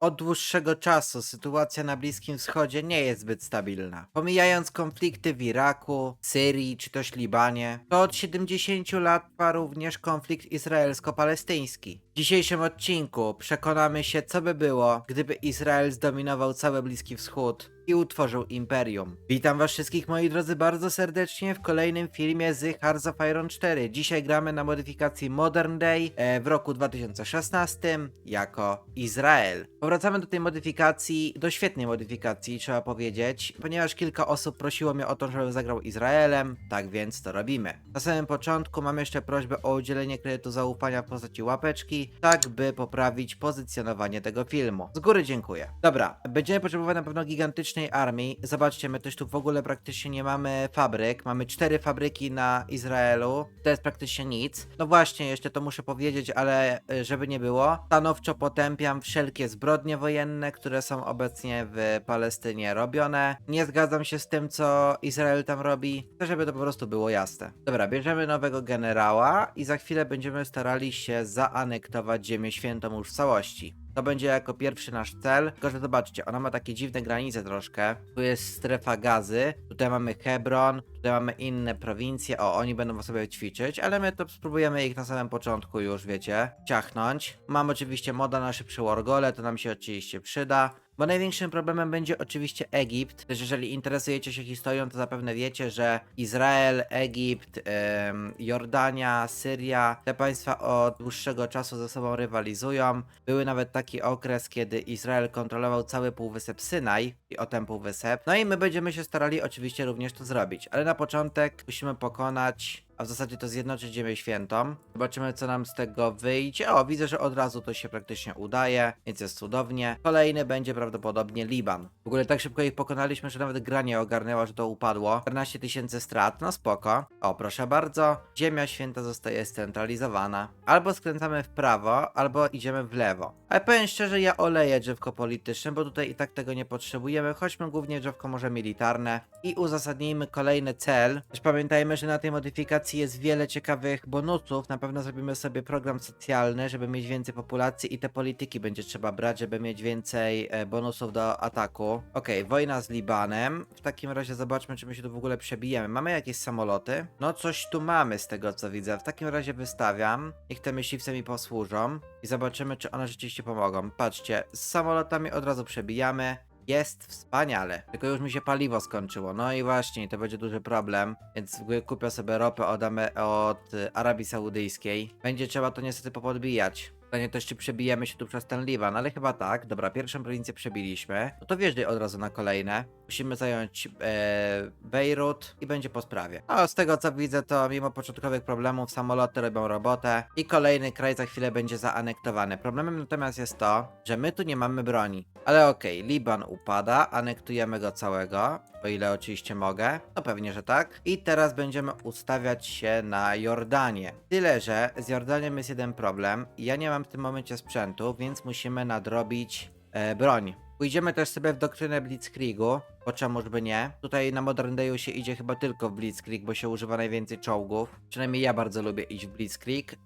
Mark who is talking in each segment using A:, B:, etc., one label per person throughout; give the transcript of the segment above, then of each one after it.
A: Od dłuższego czasu sytuacja na Bliskim Wschodzie nie jest zbyt stabilna. Pomijając konflikty w Iraku, Syrii czy też Libanie, to od 70 lat trwa również konflikt izraelsko-palestyński. W dzisiejszym odcinku przekonamy się, co by było, gdyby Izrael zdominował cały Bliski Wschód i utworzył imperium. Witam was wszystkich moi drodzy bardzo serdecznie w kolejnym filmie z Hearts of Iron 4. Dzisiaj gramy na modyfikacji Modern Day e, w roku 2016 jako Izrael. Powracamy do tej modyfikacji, do świetnej modyfikacji trzeba powiedzieć, ponieważ kilka osób prosiło mnie o to, żebym zagrał Izraelem, tak więc to robimy. Na samym początku mam jeszcze prośbę o udzielenie kredytu zaufania w postaci łapeczki, tak by poprawić pozycjonowanie tego filmu. Z góry dziękuję. Dobra, będziemy potrzebować na pewno gigantycznej armii. Zobaczcie, my też tu w ogóle praktycznie nie mamy fabryk. Mamy cztery fabryki na Izraelu. To jest praktycznie nic. No właśnie, jeszcze to muszę powiedzieć, ale y, żeby nie było, stanowczo potępiam wszelkie zbrodnie wojenne, które są obecnie w Palestynie robione. Nie zgadzam się z tym, co Izrael tam robi. Chcę, żeby to po prostu było jasne. Dobra, bierzemy nowego generała i za chwilę będziemy starali się zaanektować Ziemię Świętą już w całości. To będzie jako pierwszy nasz cel. Tylko, że zobaczcie, ona ma takie dziwne granice troszkę. Tu jest strefa gazy, tutaj mamy Hebron, tutaj mamy inne prowincje. O, oni będą sobie ćwiczyć, ale my to spróbujemy ich na samym początku już, wiecie, ciachnąć. Mam oczywiście moda na szybszy wargole, to nam się oczywiście przyda. Bo największym problemem będzie oczywiście Egipt. Też jeżeli interesujecie się historią, to zapewne wiecie, że Izrael, Egipt, em, Jordania, Syria, te państwa od dłuższego czasu ze sobą rywalizują. Były nawet taki okres, kiedy Izrael kontrolował cały półwysep Synaj i o ten półwysep. No i my będziemy się starali oczywiście również to zrobić. Ale na początek musimy pokonać a w zasadzie to zjednoczyć Ziemię Świętą. Zobaczymy, co nam z tego wyjdzie. O, widzę, że od razu to się praktycznie udaje, więc jest cudownie. Kolejny będzie prawdopodobnie Liban. W ogóle tak szybko ich pokonaliśmy, że nawet gra nie ogarnęła, że to upadło. 14 tysięcy strat, no spoko. O, proszę bardzo. Ziemia Święta zostaje scentralizowana. Albo skręcamy w prawo, albo idziemy w lewo. Ale powiem szczerze, ja oleję drzewko polityczne, bo tutaj i tak tego nie potrzebujemy. Chodźmy głównie drzewko może militarne i uzasadnijmy kolejny cel. Też pamiętajmy, że na tej modyfikacji jest wiele ciekawych bonusów. Na pewno zrobimy sobie program socjalny, żeby mieć więcej populacji i te polityki będzie trzeba brać, żeby mieć więcej e, bonusów do ataku. Okej, wojna z Libanem. W takim razie zobaczmy, czy my się tu w ogóle przebijemy. Mamy jakieś samoloty? No coś tu mamy z tego, co widzę. W takim razie wystawiam. Niech te myśliwce mi posłużą i zobaczymy, czy one rzeczywiście pomogą. Patrzcie, z samolotami od razu przebijamy. Jest wspaniale. Tylko już mi się paliwo skończyło. No i właśnie, to będzie duży problem. Więc kupię sobie ropę od, od Arabii Saudyjskiej. Będzie trzeba to niestety popodbijać. Pytanie też, czy przebijemy się tu przez ten Liban, ale chyba tak. Dobra, pierwszą prowincję przebiliśmy. No to wjeżdżaj od razu na kolejne. Musimy zająć e, Bejrut i będzie po sprawie. No, z tego co widzę, to mimo początkowych problemów samoloty robią robotę i kolejny kraj za chwilę będzie zaanektowany. Problemem natomiast jest to, że my tu nie mamy broni. Ale okej, Liban upada, anektujemy go całego, o ile oczywiście mogę. No pewnie, że tak. I teraz będziemy ustawiać się na Jordanię. Tyle, że z Jordanią jest jeden problem. Ja nie mam w tym momencie sprzętu, więc musimy nadrobić e, broń. Pójdziemy też sobie w doktrynę Blitzkriegu, bo czemuż by nie. Tutaj na Modern Dayu się idzie chyba tylko w Blitzkrieg, bo się używa najwięcej czołgów. Przynajmniej ja bardzo lubię iść w Blitzkrieg. Yy,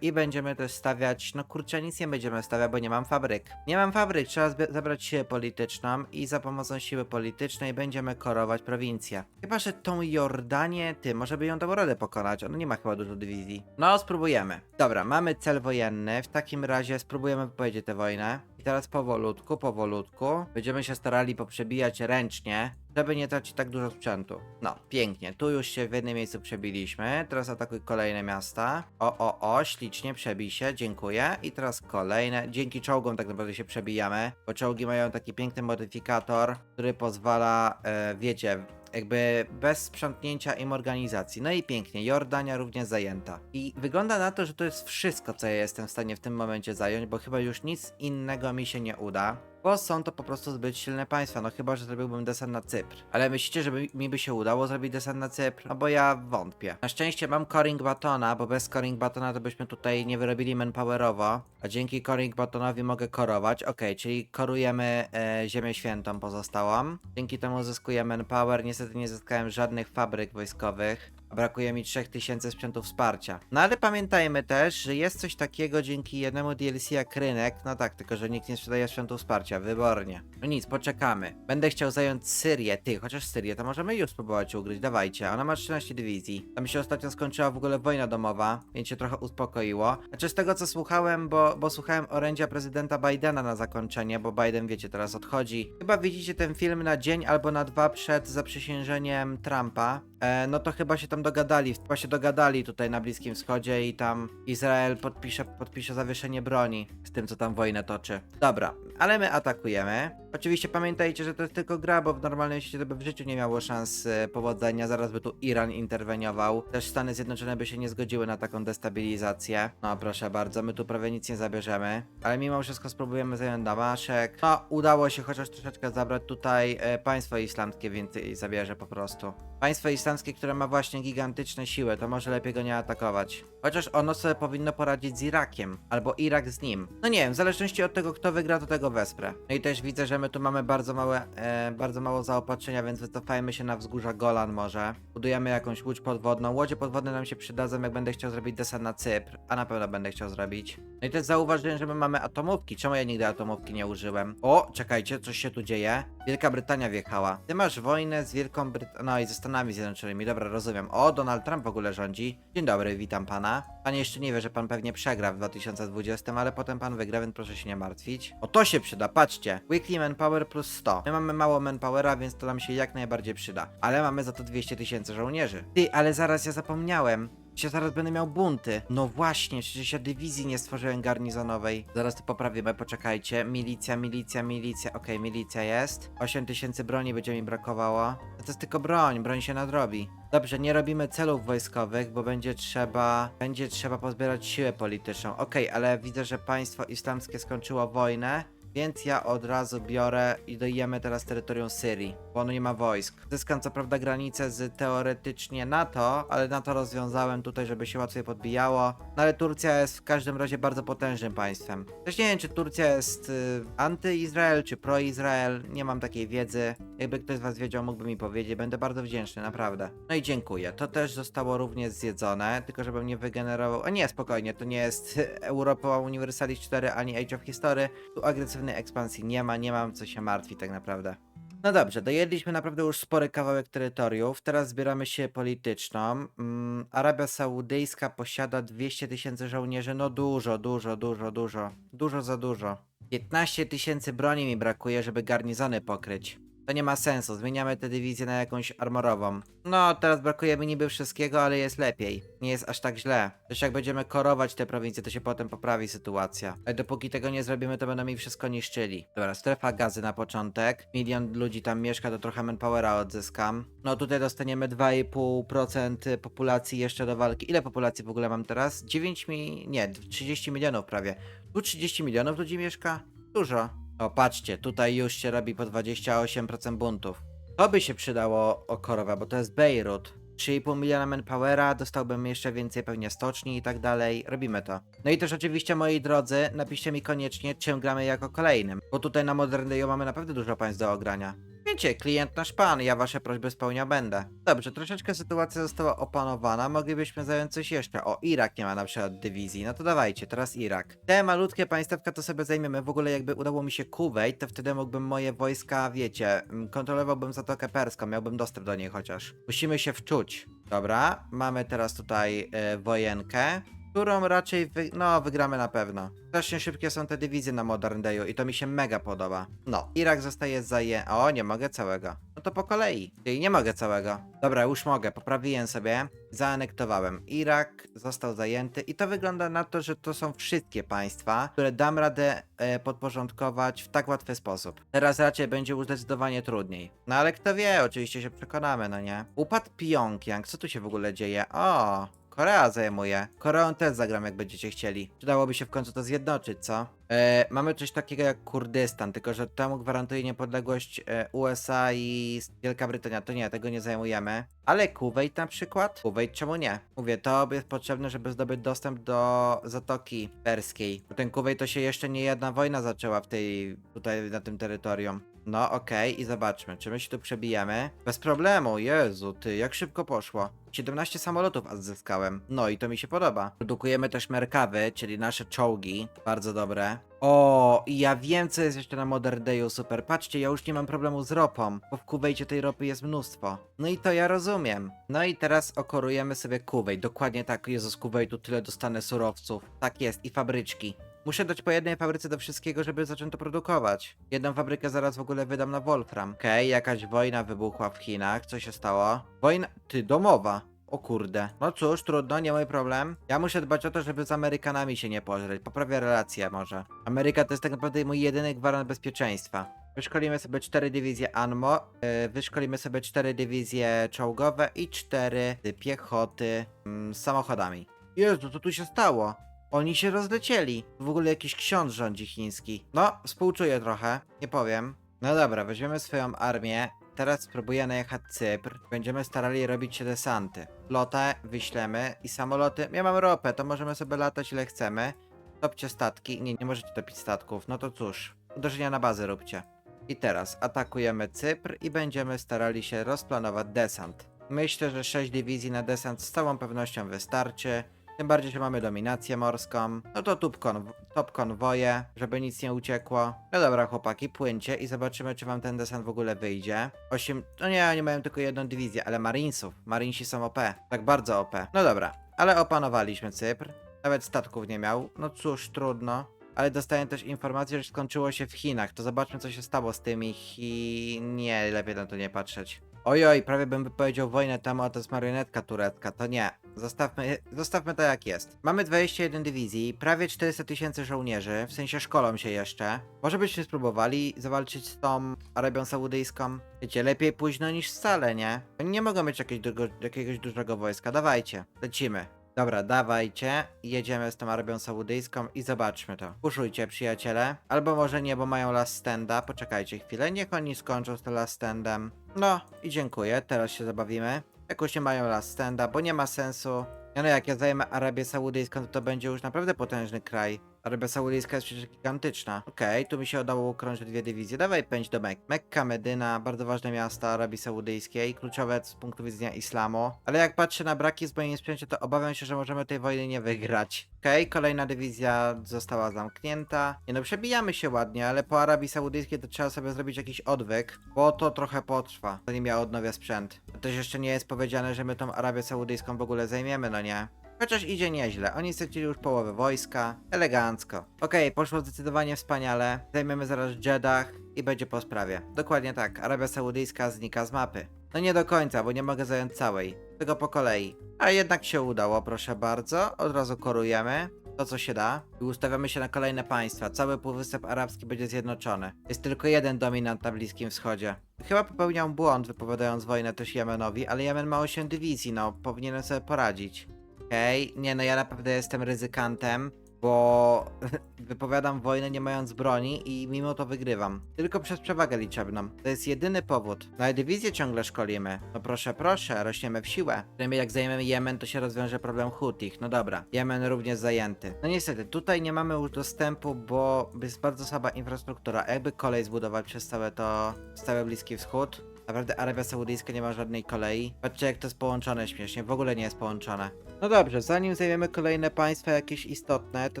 A: I będziemy też stawiać, no kurczę, nic nie będziemy stawiać, bo nie mam fabryk. Nie mam fabryk, trzeba zabrać siłę polityczną i za pomocą siły politycznej będziemy korować prowincję. Chyba, że tą Jordanię, ty, może by ją dało radę pokonać, ona nie ma chyba dużo dywizji. No, spróbujemy. Dobra, mamy cel wojenny, w takim razie spróbujemy wypowiedzieć tę wojnę. I teraz powolutku, powolutku będziemy się starali poprzebijać ręcznie, żeby nie tracić tak dużo sprzętu. No, pięknie. Tu już się w jednym miejscu przebiliśmy. Teraz atakuj kolejne miasta. O, o, o, ślicznie przebij się, dziękuję. I teraz kolejne. Dzięki czołgom tak naprawdę się przebijamy, bo czołgi mają taki piękny modyfikator, który pozwala, e, wiecie, jakby bez sprzątnięcia im organizacji. No i pięknie, Jordania również zajęta. I wygląda na to, że to jest wszystko, co ja jestem w stanie w tym momencie zająć, bo chyba już nic innego mi się nie uda. Bo są to po prostu zbyt silne państwa, no chyba, że zrobiłbym desant na Cypr. Ale myślicie, że mi by się udało zrobić desant na Cypr? No bo ja wątpię. Na szczęście mam Coring Batona, bo bez Coring Batona to byśmy tutaj nie wyrobili manpowerowo. A dzięki Coring Batonowi mogę korować. Okej, czyli korujemy e, Ziemię Świętą pozostałą. Dzięki temu zyskuję manpower. Niestety nie zyskałem żadnych fabryk wojskowych. Brakuje mi 3000 sprzętu wsparcia. No ale pamiętajmy też, że jest coś takiego dzięki jednemu DLC jak rynek, no tak, tylko że nikt nie sprzedaje sprzętu wsparcia, wybornie. No nic, poczekamy. Będę chciał zająć Syrię, ty, chociaż Syrię to możemy już spróbować ugryźć, dawajcie, ona ma 13 dywizji. Tam się ostatnio skończyła w ogóle wojna domowa, więc się trochę uspokoiło. Znaczy z tego co słuchałem, bo, bo słuchałem orędzia prezydenta Bidena na zakończenie, bo Biden wiecie, teraz odchodzi. Chyba widzicie ten film na dzień albo na dwa przed zaprzysiężeniem Trumpa. E, no to chyba się tam dogadali, chyba się dogadali tutaj na Bliskim Wschodzie i tam Izrael podpisze, podpisze zawieszenie broni z tym, co tam wojnę toczy. Dobra, ale my atakujemy. Oczywiście pamiętajcie, że to jest tylko gra, bo w normalnym świecie by w życiu nie miało szans e, powodzenia, zaraz by tu Iran interweniował. Też Stany Zjednoczone by się nie zgodziły na taką destabilizację. No proszę bardzo, my tu prawie nic nie zabierzemy, ale mimo wszystko spróbujemy zająć Damaszek. No, udało się chociaż troszeczkę zabrać tutaj e, państwo islamskie, więcej zabierze po prostu. Państwo islamskie, które ma właśnie gigantyczne siły, to może lepiej go nie atakować. Chociaż ono sobie powinno poradzić z Irakiem, albo Irak z nim. No nie wiem, w zależności od tego, kto wygra, to tego wesprę. No i też widzę, że my tu mamy bardzo małe, e, bardzo mało zaopatrzenia, więc wycofajmy się na wzgórza Golan może. Budujemy jakąś łódź podwodną. Łodzie podwodne nam się przydadzą, jak będę chciał zrobić desant na Cypr, a na pewno będę chciał zrobić. No i też zauważyłem, że my mamy atomówki. Czemu ja nigdy atomówki nie użyłem? O, czekajcie, coś się tu dzieje. Wielka Brytania wjechała. Ty masz wojnę z Wielką Brytanią, no i ze Stanami Zjednoczonymi, dobra, rozumiem. O, Donald Trump w ogóle rządzi. Dzień dobry, witam pana. Pan jeszcze nie wie, że pan pewnie przegra w 2020, ale potem pan wygra, więc proszę się nie martwić. O, to się przyda, patrzcie. Weekly Manpower plus 100. My mamy mało Manpowera, więc to nam się jak najbardziej przyda. Ale mamy za to 200 tysięcy żołnierzy. Ty, ale zaraz ja zapomniałem. Się zaraz będę miał bunty. No właśnie, przecież ja dywizji nie stworzyłem garnizonowej. Zaraz to poprawimy, poczekajcie. Milicja, milicja, milicja. Okej, milicja jest. 8 tysięcy broni będzie mi brakowało. No to jest tylko broń, broń się nadrobi. Dobrze, nie robimy celów wojskowych, bo będzie trzeba, będzie trzeba pozbierać siłę polityczną. Okej, ale widzę, że państwo islamskie skończyło wojnę. Więc ja od razu biorę i dojemy teraz terytorium Syrii, bo ono nie ma wojsk. Zyskam co prawda granicę z teoretycznie NATO, ale NATO rozwiązałem tutaj, żeby się łatwiej podbijało. No ale Turcja jest w każdym razie bardzo potężnym państwem. Też nie wiem, czy Turcja jest y, anty-Izrael, czy pro-Izrael, nie mam takiej wiedzy. Jakby ktoś z was wiedział, mógłby mi powiedzieć, będę bardzo wdzięczny, naprawdę. No i dziękuję. To też zostało również zjedzone, tylko żebym nie wygenerował... A nie, spokojnie, to nie jest Europa Universalis 4 ani Age of History. Tu ekspansji nie ma, nie mam co się martwić tak naprawdę. No dobrze, dojedliśmy naprawdę już spory kawałek terytoriów. Teraz zbieramy się polityczną. Mm, Arabia Saudyjska posiada 200 tysięcy żołnierzy. No dużo, dużo, dużo, dużo. Dużo za dużo. 15 tysięcy broni mi brakuje, żeby garnizony pokryć. To nie ma sensu, zmieniamy tę dywizję na jakąś armorową. No, teraz brakuje mi niby wszystkiego, ale jest lepiej. Nie jest aż tak źle. Też jak będziemy korować te prowincje, to się potem poprawi sytuacja. Ale dopóki tego nie zrobimy, to będą mi wszystko niszczyli. Dobra, strefa gazy na początek. Milion ludzi tam mieszka, to trochę manpowera odzyskam. No tutaj dostaniemy 2,5% populacji jeszcze do walki. Ile populacji w ogóle mam teraz? 9 mi... nie, 30 milionów prawie. Tu 30 milionów ludzi mieszka? Dużo. O, patrzcie, tutaj już się robi po 28% buntów. To by się przydało okorowa, bo to jest Bejrut. 3,5 miliona manpowera, dostałbym jeszcze więcej pewnie stoczni i tak dalej. Robimy to. No i też oczywiście, moi drodzy, napiszcie mi koniecznie, czym gramy jako kolejnym. Bo tutaj na Modern Dayu mamy naprawdę dużo państw do ogrania. Wiecie, klient nasz pan, ja wasze prośby spełnia będę. Dobrze, troszeczkę sytuacja została opanowana, moglibyśmy zająć coś jeszcze. O, Irak nie ma na przykład dywizji, no to dawajcie, teraz Irak. Te malutkie państewka to sobie zajmiemy, w ogóle jakby udało mi się Kuwait, to wtedy mógłbym moje wojska, wiecie, mm, kontrolowałbym Zatokę Perską, miałbym dostęp do niej chociaż. Musimy się wczuć. Dobra, mamy teraz tutaj e, wojenkę którą raczej wy... no, wygramy na pewno. Strasznie szybkie są te dywizje na Modern Dayu i to mi się mega podoba. No, Irak zostaje zaję... O, nie mogę całego. No to po kolei. Czyli nie mogę całego. Dobra, już mogę. Poprawiłem sobie. Zaanektowałem. Irak został zajęty i to wygląda na to, że to są wszystkie państwa, które dam radę e, podporządkować w tak łatwy sposób. Teraz raczej będzie już zdecydowanie trudniej. No ale kto wie, oczywiście się przekonamy, no nie? Upadł Pjongjang. Co tu się w ogóle dzieje? O, Korea zajmuje. Koreą też zagram, jak będziecie chcieli. Przydałoby się w końcu to zjednoczyć, co? E, mamy coś takiego jak Kurdystan, tylko że temu gwarantuje niepodległość e, USA i Wielka Brytania. To nie, tego nie zajmujemy. Ale Kuwait na przykład? Kuwait czemu nie? Mówię, to jest potrzebne, żeby zdobyć dostęp do Zatoki Perskiej. Bo ten Kuwait to się jeszcze nie jedna wojna zaczęła w tej, tutaj na tym terytorium. No okej, i zobaczmy, czy my się tu przebijemy. Bez problemu, Jezu, ty, jak szybko poszło. 17 samolotów odzyskałem. No i to mi się podoba. Produkujemy też merkawy, czyli nasze czołgi. Bardzo dobre. O, i ja wiem, co jest jeszcze na Modern Dayu super. Patrzcie, ja już nie mam problemu z ropą, bo w Kuwejcie tej ropy jest mnóstwo. No i to ja rozumiem. No i teraz okorujemy sobie Kuwejt. Dokładnie tak, Jezus, Kuwejtu tyle dostanę surowców. Tak jest, i fabryczki. Muszę dać po jednej fabryce do wszystkiego, żeby zacząć to produkować. Jedną fabrykę zaraz w ogóle wydam na Wolfram. Okej, jakaś wojna wybuchła w Chinach. Co się stało? Wojna... Ty, domowa. O kurde. No cóż, trudno, nie mój problem. Ja muszę dbać o to, żeby z Amerykanami się nie pożreć. Poprawię relacje może. Ameryka to jest tak naprawdę mój jedyny gwarant bezpieczeństwa. Wyszkolimy sobie cztery dywizje ANMO, yy, wyszkolimy sobie cztery dywizje czołgowe i cztery piechoty mm, z samochodami. Jezu, co tu się stało? Oni się rozlecieli. W ogóle jakiś ksiądz rządzi chiński. No, współczuję trochę, nie powiem. No dobra, weźmiemy swoją armię. Teraz spróbuję najechać Cypr. Będziemy starali robić desanty. Flotę wyślemy i samoloty. Ja mam ropę, to możemy sobie latać ile chcemy. Topcie statki. Nie, nie możecie topić statków. No to cóż, uderzenia na bazę róbcie. I teraz atakujemy Cypr i będziemy starali się rozplanować desant. Myślę, że 6 dywizji na desant z całą pewnością wystarczy. Tym bardziej, że mamy dominację morską. No to top, konw- top konwoje, żeby nic nie uciekło. No dobra, chłopaki, płyńcie i zobaczymy, czy wam ten desant w ogóle wyjdzie. 8. No nie, oni mają tylko jedną dywizję, ale Marinesów. Marinesi są OP. Tak bardzo OP. No dobra, ale opanowaliśmy Cypr. Nawet statków nie miał. No cóż, trudno. Ale dostaję też informację, że skończyło się w Chinach. To zobaczmy, co się stało z tymi Chi... Nie, lepiej na to nie patrzeć. Ojoj, prawie bym wypowiedział wojnę temu, a to jest marionetka turecka. To nie. Zostawmy, zostawmy to jak jest. Mamy 21 dywizji, prawie 400 tysięcy żołnierzy, w sensie szkolą się jeszcze. Może byśmy spróbowali zawalczyć z tą Arabią Saudyjską? Wiecie, lepiej późno niż wcale, nie? Oni nie mogą mieć jakiegoś, jakiegoś dużego wojska. Dawajcie, lecimy. Dobra, dawajcie, jedziemy z tą Arabią Saudyjską i zobaczmy to. Puszujcie, przyjaciele. Albo może nie, bo mają last standa. Poczekajcie chwilę, niech oni skończą z tym last standem. No i dziękuję, teraz się zabawimy. Jakoś nie mają last standa, bo nie ma sensu. Ja no jak ja zajmę Arabię Saudyjską, to to będzie już naprawdę potężny kraj. Arabia Saudyjska jest przecież gigantyczna. Okej, tu mi się udało ukrążyć dwie dywizje. Dawaj pędź do Mek. Mekka, Medyna, bardzo ważne miasta Arabii Saudyjskiej, kluczowe z punktu widzenia islamu. Ale jak patrzę na braki w moim sprzęcie, to obawiam się, że możemy tej wojny nie wygrać. Okej, kolejna dywizja została zamknięta. Nie no, przebijamy się ładnie, ale po Arabii Saudyjskiej to trzeba sobie zrobić jakiś odwyk, bo to trochę potrwa, zanim ja odnowię sprzęt. Też jeszcze nie jest powiedziane, że my tą Arabię Saudyjską w ogóle zajmiemy, no nie? Chociaż idzie nieźle. Oni stracili już połowę wojska. Elegancko. Okej, poszło zdecydowanie wspaniale. Zajmiemy zaraz Jeddah i będzie po sprawie. Dokładnie tak. Arabia Saudyjska znika z mapy. No nie do końca, bo nie mogę zająć całej. Tylko po kolei. A jednak się udało, proszę bardzo. Od razu korujemy. To co się da. I ustawiamy się na kolejne państwa. Cały Półwysep Arabski będzie zjednoczony. Jest tylko jeden dominant na Bliskim Wschodzie. Chyba popełniał błąd wypowiadając wojnę też Jemenowi, ale Jemen ma 8 dywizji, no powinienem sobie poradzić. Okej, nie no ja naprawdę jestem ryzykantem, bo wypowiadam wojnę nie mając broni i mimo to wygrywam. Tylko przez przewagę liczebną. To jest jedyny powód. No dywizję ciągle szkolimy. No proszę, proszę, rośniemy w siłę. Przynajmniej jak zajmiemy Jemen, to się rozwiąże problem Hutich. No dobra, Jemen również zajęty. No niestety, tutaj nie mamy już dostępu, bo jest bardzo słaba infrastruktura. Jakby kolej zbudować przez całe to, cały Bliski Wschód, Naprawdę Arabia Saudyjska nie ma żadnej kolei. Patrzcie jak to jest połączone śmiesznie, w ogóle nie jest połączone. No dobrze, zanim zajmiemy kolejne państwa jakieś istotne, to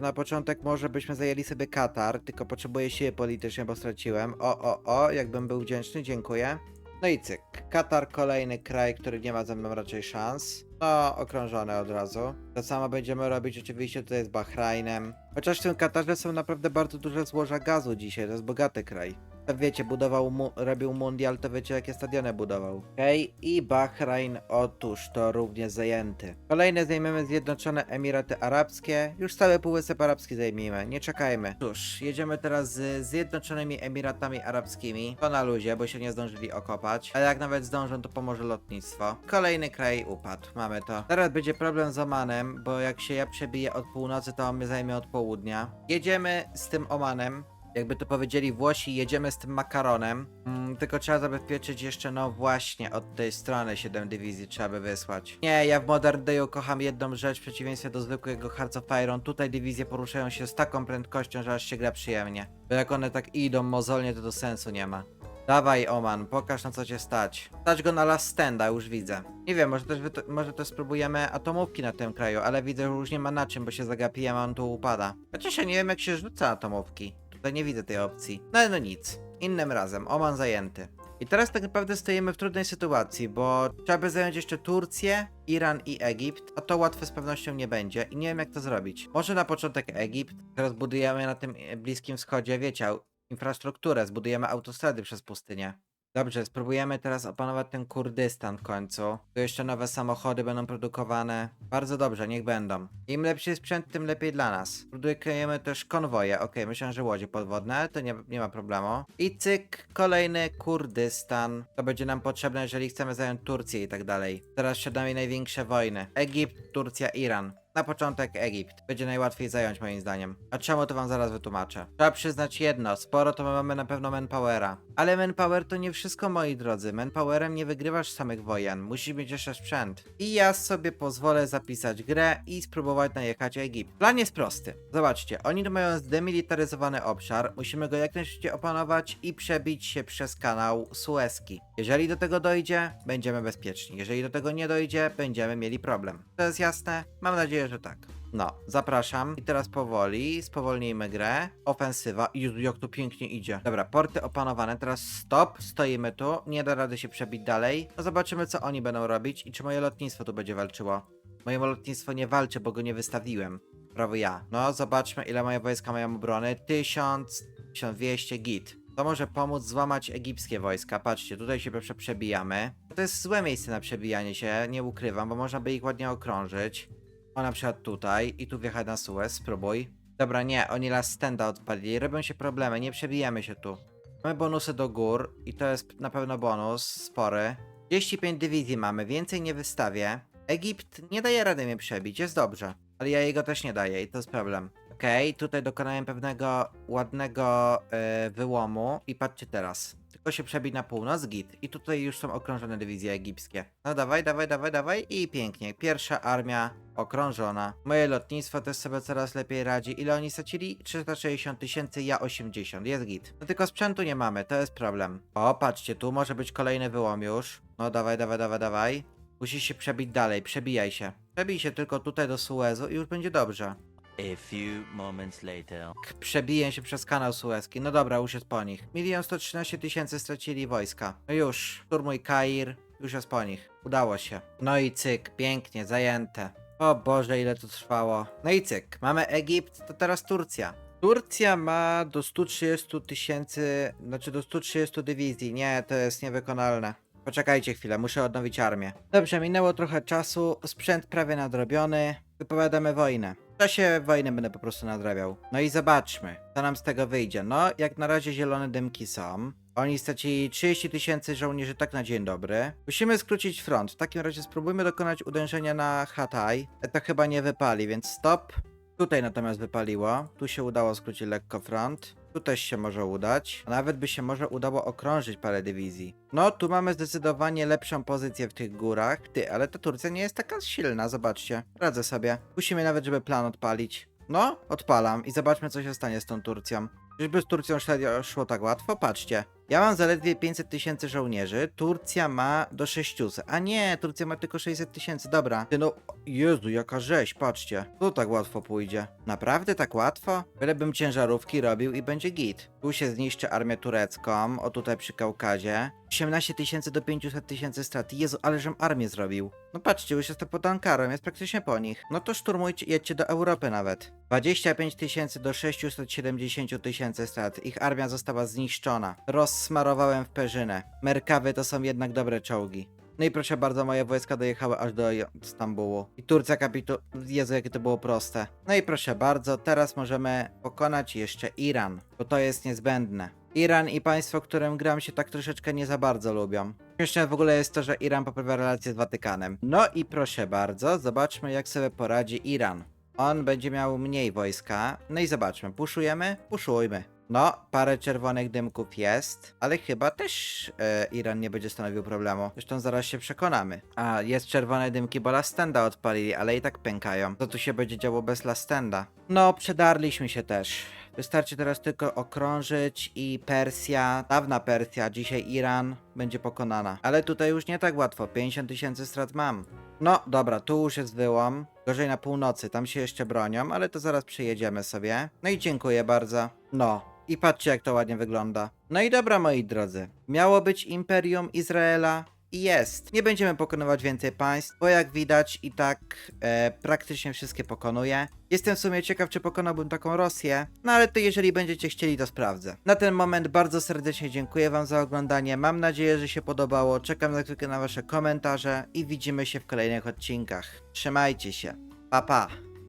A: na początek może byśmy zajęli sobie Katar, tylko potrzebuję siły politycznej, bo straciłem. O, o, o, jakbym był wdzięczny, dziękuję. No i cyk. Katar kolejny kraj, który nie ma ze mną raczej szans. No, okrążony od razu. To samo będziemy robić oczywiście tutaj z Bahrajnem. Chociaż w tym Katarze są naprawdę bardzo duże złoża gazu dzisiaj, to jest bogaty kraj. Wiecie, budował, mu, robił mundial, to wiecie jakie stadiony budował. Okej, i Bahrain, otóż to również zajęty. Kolejne zajmiemy Zjednoczone Emiraty Arabskie. Już cały Półwysep Arabski zajmijmy, nie czekajmy. Cóż, jedziemy teraz z Zjednoczonymi Emiratami Arabskimi. To na luzie, bo się nie zdążyli okopać. Ale jak nawet zdążą, to pomoże lotnictwo. Kolejny kraj upadł, mamy to. Teraz będzie problem z Omanem, bo jak się ja przebiję od północy, to on mnie zajmie od południa. Jedziemy z tym Omanem. Jakby to powiedzieli Włosi, jedziemy z tym makaronem. Mm, tylko trzeba zabezpieczyć jeszcze, no właśnie, od tej strony 7 dywizji trzeba by wysłać. Nie, ja w Modern Dayu kocham jedną rzecz w przeciwieństwie do zwykłego Hearts of Iron. Tutaj dywizje poruszają się z taką prędkością, że aż się gra przyjemnie. Bo jak one tak idą mozolnie, to to sensu nie ma. Dawaj, Oman, pokaż na co cię stać. Stać go na last standa, już widzę. Nie wiem, może też, może też spróbujemy atomówki na tym kraju, ale widzę, że już nie ma na czym, bo się zagapiłem, a on tu upada. Chociaż ja nie wiem, jak się rzuca atomówki. Tutaj nie widzę tej opcji. No no nic. Innym razem. Oman zajęty. I teraz tak naprawdę stoimy w trudnej sytuacji, bo trzeba by zająć jeszcze Turcję, Iran i Egipt, a to łatwe z pewnością nie będzie i nie wiem jak to zrobić. Może na początek Egipt, teraz budujemy na tym Bliskim Wschodzie, wiecie, infrastrukturę, zbudujemy autostrady przez pustynię. Dobrze, spróbujemy teraz opanować ten Kurdystan w końcu. Tu jeszcze nowe samochody będą produkowane. Bardzo dobrze, niech będą. Im lepszy sprzęt, tym lepiej dla nas. Produkujemy też konwoje. Okej, myślałem, że łodzie podwodne, ale to nie, nie ma problemu. I cyk, kolejny Kurdystan. To będzie nam potrzebne, jeżeli chcemy zająć Turcję i tak dalej. Teraz przed nami największe wojny. Egipt, Turcja, Iran. Na początek Egipt. Będzie najłatwiej zająć moim zdaniem. A czemu to wam zaraz wytłumaczę. Trzeba przyznać jedno, sporo to my mamy na pewno manpowera. Ale manpower to nie wszystko moi drodzy. Manpowerem nie wygrywasz samych wojen. Musisz mieć jeszcze sprzęt. I ja sobie pozwolę zapisać grę i spróbować najechać Egipt. Plan jest prosty. Zobaczcie, oni tu mają zdemilitaryzowany obszar. Musimy go jak najszybciej opanować i przebić się przez kanał Suezki. Jeżeli do tego dojdzie, będziemy bezpieczni. Jeżeli do tego nie dojdzie, będziemy mieli problem. To jest jasne? Mam nadzieję, że tak. No, zapraszam. I teraz powoli, spowolnijmy grę. Ofensywa. Jezu, jak to pięknie idzie. Dobra, porty opanowane. Teraz stop. Stoimy tu. Nie da rady się przebić dalej. No zobaczymy, co oni będą robić i czy moje lotnictwo tu będzie walczyło. Moje lotnictwo nie walczy, bo go nie wystawiłem. Prawo ja. No, zobaczmy, ile moje wojska mają obrony. 1000, 1200 git. To może pomóc złamać egipskie wojska. Patrzcie, tutaj się prze- przebijamy. To jest złe miejsce na przebijanie się, nie ukrywam, bo można by ich ładnie okrążyć. O, na przykład tutaj i tu wjechać na Suez, spróbuj. Dobra, nie, oni last standa odpalili, robią się problemy, nie przebijemy się tu. Mamy bonusy do gór i to jest na pewno bonus, spory. 35 dywizji mamy, więcej nie wystawię. Egipt nie daje rady mnie przebić, jest dobrze. Ale ja jego też nie daję i to jest problem. Okej, tutaj dokonałem pewnego ładnego e, wyłomu i patrzcie teraz. Tylko się przebić na północ, git. I tutaj już są okrążone dywizje egipskie. No dawaj, dawaj, dawaj, dawaj i pięknie. Pierwsza armia okrążona. Moje lotnictwo też sobie coraz lepiej radzi. Ile oni stracili? 360 tysięcy, ja 80. Jest git. No tylko sprzętu nie mamy, to jest problem. O, patrzcie, tu może być kolejny wyłom już. No dawaj, dawaj, dawaj, dawaj. Musisz się przebić dalej, przebijaj się. Przebij się tylko tutaj do Suezu i już będzie dobrze.
B: A few moments later.
A: K- Przebiję się przez kanał Suezki. No dobra, już jest po nich. Milion 113 tysięcy stracili wojska. No już, szturmuj Kair, już jest po nich. Udało się. No i cyk, pięknie, zajęte. O Boże, ile to trwało. No i cyk, mamy Egipt, to teraz Turcja. Turcja ma do 130 tysięcy, znaczy do 130 dywizji. Nie, to jest niewykonalne. Poczekajcie chwilę, muszę odnowić armię. Dobrze, minęło trochę czasu, sprzęt prawie nadrobiony. Wypowiadamy wojnę. W czasie wojny będę po prostu nadrabiał. No i zobaczmy, co nam z tego wyjdzie. No, jak na razie zielone dymki są. Oni stracili 30 tysięcy żołnierzy tak na dzień dobry. Musimy skrócić front. W takim razie spróbujmy dokonać uderzenia na Hatay. To chyba nie wypali, więc stop. Tutaj natomiast wypaliło. Tu się udało skrócić lekko front. Tu też się może udać. A nawet by się może udało okrążyć parę dywizji. No, tu mamy zdecydowanie lepszą pozycję w tych górach. Ty, ale ta Turcja nie jest taka silna, zobaczcie. Radzę sobie. Musimy nawet, żeby plan odpalić. No, odpalam i zobaczmy, co się stanie z tą Turcją. Czyżby z Turcją szło, szło tak łatwo? Patrzcie. Ja mam zaledwie 500 tysięcy żołnierzy, Turcja ma do 600. A nie, Turcja ma tylko 600 tysięcy, dobra. Ty no, Jezu, jaka rzeź, patrzcie. To tak łatwo pójdzie. Naprawdę tak łatwo? Bylebym ciężarówki robił i będzie git. Tu się zniszczy armię turecką, o tutaj przy Kaukazie. 18 tysięcy do 500 tysięcy strat. Jezu, ale żem armię zrobił. No patrzcie, już jestem pod Ankarą, jest praktycznie po nich. No to szturmujcie, jedźcie do Europy nawet. 25 tysięcy do 670 tysięcy strat. Ich armia została zniszczona. Rozsmarowałem w Perzynę. Merkawy to są jednak dobre czołgi. No i proszę bardzo, moje wojska dojechały aż do Stambułu. I Turcja kapitu... Jezu, jakie to było proste. No i proszę bardzo, teraz możemy pokonać jeszcze Iran, bo to jest niezbędne. Iran i państwo, którym gram się tak troszeczkę nie za bardzo lubią. Śmieszne w ogóle jest to, że Iran poprawia relacje z Watykanem. No i proszę bardzo, zobaczmy jak sobie poradzi Iran. On będzie miał mniej wojska. No i zobaczmy, puszujemy? Puszujmy. No, parę czerwonych dymków jest, ale chyba też e, Iran nie będzie stanowił problemu. Zresztą zaraz się przekonamy. A, jest czerwone dymki, bo Lastenda odpalili, ale i tak pękają. Co tu się będzie działo bez Lastenda? No, przedarliśmy się też. Wystarczy teraz tylko okrążyć i Persja, dawna Persja, dzisiaj Iran będzie pokonana. Ale tutaj już nie tak łatwo, 50 tysięcy strat mam. No, dobra, tu już jest wyłom. Gorzej na północy, tam się jeszcze bronią, ale to zaraz przyjedziemy sobie. No i dziękuję bardzo. No, i patrzcie jak to ładnie wygląda. No i dobra, moi drodzy. Miało być Imperium Izraela i jest. Nie będziemy pokonywać więcej państw, bo jak widać i tak e, praktycznie wszystkie pokonuję. Jestem w sumie ciekaw, czy pokonałbym taką Rosję, no ale to jeżeli będziecie chcieli, to sprawdzę. Na ten moment bardzo serdecznie dziękuję wam za oglądanie, mam nadzieję, że się podobało, czekam na wasze komentarze i widzimy się w kolejnych odcinkach. Trzymajcie się, pa pa!